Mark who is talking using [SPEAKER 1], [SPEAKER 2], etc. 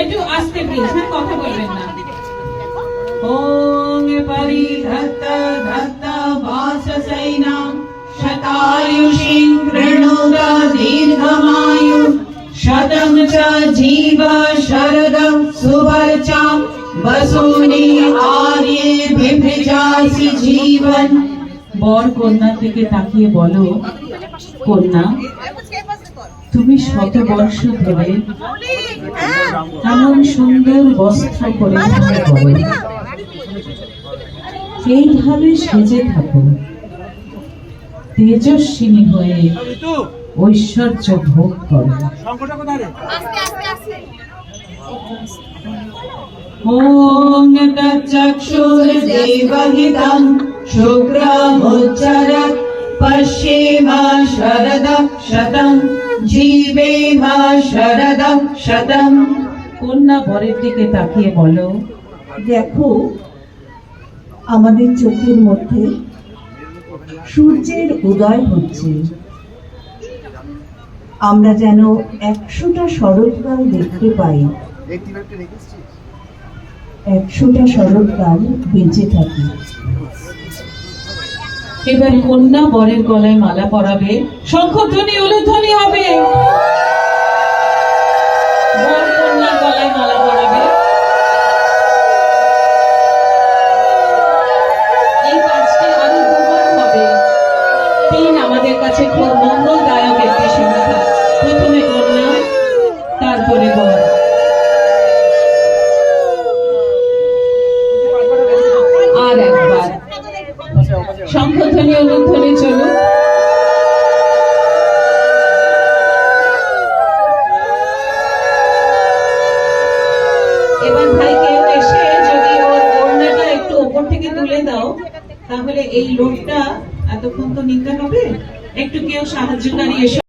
[SPEAKER 1] একটু আস্তে প্লিজ হ্যাঁ কথা বলবেন না। ওং পরিধত্ত ধত্ত বাসসৈনাম শতায়ুষিং কৃণুত দীর্ঘমায়ু শতং চ জীব শরদং সুবর্চাম বসুনি আর্য়ে বিভৃজাসি জীবন। বর কন্যা থেকে তাকিয়ে বলো, কন্যা তুমি শত বর্ষ ধরে এমন সুন্দর বস্ত্র পরে এইভাবে সেজে থাকো। তেজস্বিনী হয়ে ঐশ্বর্য ভোগ করো। ওং তচ্চক্ষুর্দেবহিতং শুক্রমুচ্চরৎ পশ্যেম শরদঃ শতং জীবেম শরদঃ শতং কন্যা বরের দিকে তাকিয়ে বলো?
[SPEAKER 2] দেখো আমাদের চোখের মধ্যে সূর্যের উদয় হচ্ছে। আমরা যেন একশোটা শরৎকাল দেখতে পাই। একশোটা শরৎকাল বেঁচে থাকি।
[SPEAKER 1] এবার কন্যা বরের গলায় মালা পরাবে। শঙ্খধ্বনি উলুধ্বনি হবে। আমাদের কাছে খুব শঙ্খধ্বনি অনুধ্বনি চলুক এবার এসে যদি ওর একটু থেকে দাও, তাহলে এই লোকটা এতক্ষণ তো নিতে হবে একটু কেউ সাহায্যকারী এসে